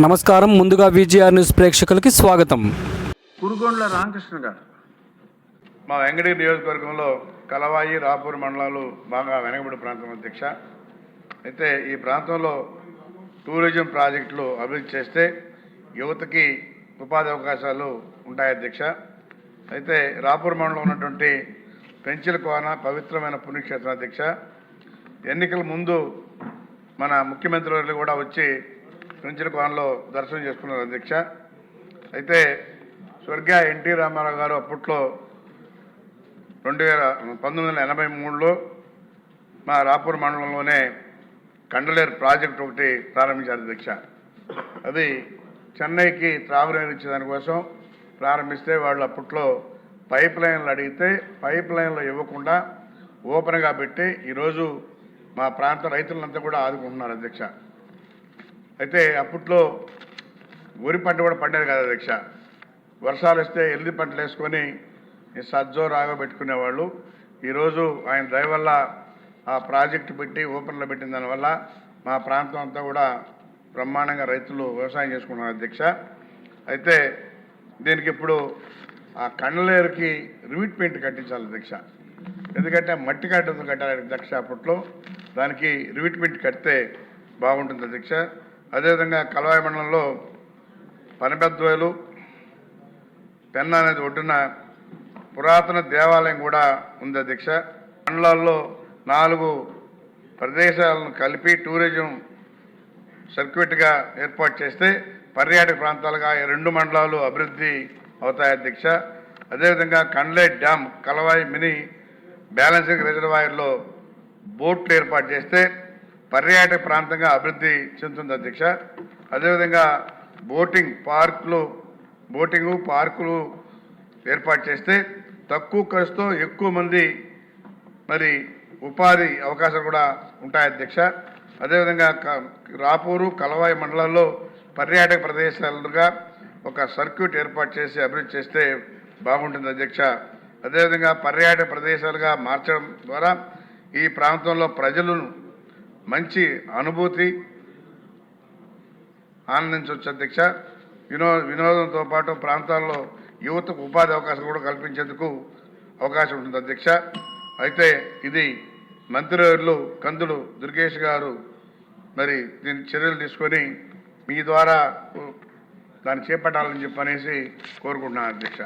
నమస్కారం. ముందుగా VGR news ప్రేక్షకులకి స్వాగతం. కురుగొండ్ల రామకృష్ణ గారు. మా వెంకటగిరి నియోజకవర్గంలో కలవాయి రాపూర్ మండలాలు బాగా వెనకబడి ప్రాంతం అధ్యక్ష. అయితే ఈ ప్రాంతంలో టూరిజం ప్రాజెక్టులు అభివృద్ధి చేస్తే యువతకి ఉపాధి అవకాశాలు ఉంటాయి అధ్యక్ష. అయితే రాపూర్ మండలంలో ఉన్నటువంటి పెంచిల కోన పవిత్రమైన పుణ్యక్షేత్రం అధ్యక్ష. ఎన్నికల ముందు మన ముఖ్యమంత్రి కూడా వచ్చి పెంచిల కోణంలో దర్శనం చేసుకున్నారు అధ్యక్ష. అయితే స్వర్గీయ ఎన్టీ రామారావు గారు అప్పట్లో రెండు వేల పంతొమ్మిది వందల ఎనభై మూడులో మా రాపూర్ మండలంలోనే కండలేరు ప్రాజెక్ట్ ఒకటి ప్రారంభించారు అధ్యక్ష. అది చెన్నైకి త్రాగునీరు ఇచ్చేదానికోసం ప్రారంభిస్తే వాళ్ళు అప్పట్లో పైప్ లైన్లు అడిగితే పైప్ లైన్లు ఇవ్వకుండా ఓపెన్గా పెట్టి ఈరోజు మా ప్రాంత రైతులంతా కూడా ఆదుకుంటున్నారు అధ్యక్ష. అయితే అప్పట్లో వరి పంట కూడా పండేది కదా అధ్యక్ష. వర్షాలు వస్తే ఎల్లి పంటలు వేసుకొని సజ్జో రాగో పెట్టుకునేవాళ్ళు. ఈరోజు ఆయన దయ వల్ల ఆ ప్రాజెక్టు పెట్టి ఓపెన్లో పెట్టిన దానివల్ల మా ప్రాంతం అంతా కూడా బ్రహ్మాండంగా రైతులు వ్యవసాయం చేసుకుంటున్నారు అధ్యక్ష. అయితే దీనికి ఇప్పుడు ఆ కండలేరుకి రివిట్ పెయింట్ కట్టించాలి అధ్యక్ష. ఎందుకంటే మట్టి కట్టతో కట్టాలి అధ్యక్ష అప్పట్లో. దానికి రివిట్ పెయింట్ కడితే బాగుంటుంది అధ్యక్ష. అదేవిధంగా కలవాయి మండలంలో పనిపెద్దోయలు పెన్న అనేది ఒడ్డున పురాతన దేవాలయం కూడా ఉంది అధ్యక్ష. మండలాల్లో నాలుగు ప్రదేశాలను కలిపి టూరిజం సర్క్యూట్గా ఏర్పాటు చేస్తే పర్యాటక ప్రాంతాలుగా ఈ రెండు మండలాలు అభివృద్ధి అవుతాయి అధ్యక్ష. అదేవిధంగా కండ్లే డ్యామ్ కలవాయి మినీ బ్యాలెన్సింగ్ రిజర్వాయర్లో బోట్లు ఏర్పాటు చేస్తే పర్యాటక ప్రాంతంగా అభివృద్ధి చెందుతుంది అధ్యక్ష. అదేవిధంగా బోటింగ్ పార్కులు బోటింగు పార్కులు ఏర్పాటు చేస్తే తక్కువ ఖర్చుతో ఎక్కువ మంది మరి ఉపాధి అవకాశాలు కూడా ఉంటాయి అధ్యక్ష. అదేవిధంగా రాపూరు కలవాయి మండలాల్లో పర్యాటక ప్రదేశాలుగా ఒక సర్క్యూట్ ఏర్పాటు చేసి అభివృద్ధి చేస్తే బాగుంటుంది అధ్యక్ష. అదేవిధంగా పర్యాటక ప్రదేశాలుగా మార్చడం ద్వారా ఈ ప్రాంతంలో ప్రజలను మంచి అనుభూతి ఆనందించవచ్చు అధ్యక్ష. వినో వినోదంతో పాటు ప్రాంతాల్లో యువతకు ఉపాధి అవకాశం కూడా కల్పించేందుకు అవకాశం ఉంటుంది అధ్యక్ష. అయితే ఇది మంత్రివర్యులు కందులు దుర్గేష్ గారు మరి దీని చర్యలు తీసుకొని మీ ద్వారా దాన్ని చేపట్టాలని చెప్పనేసి కోరుకుంటున్నాను అధ్యక్ష.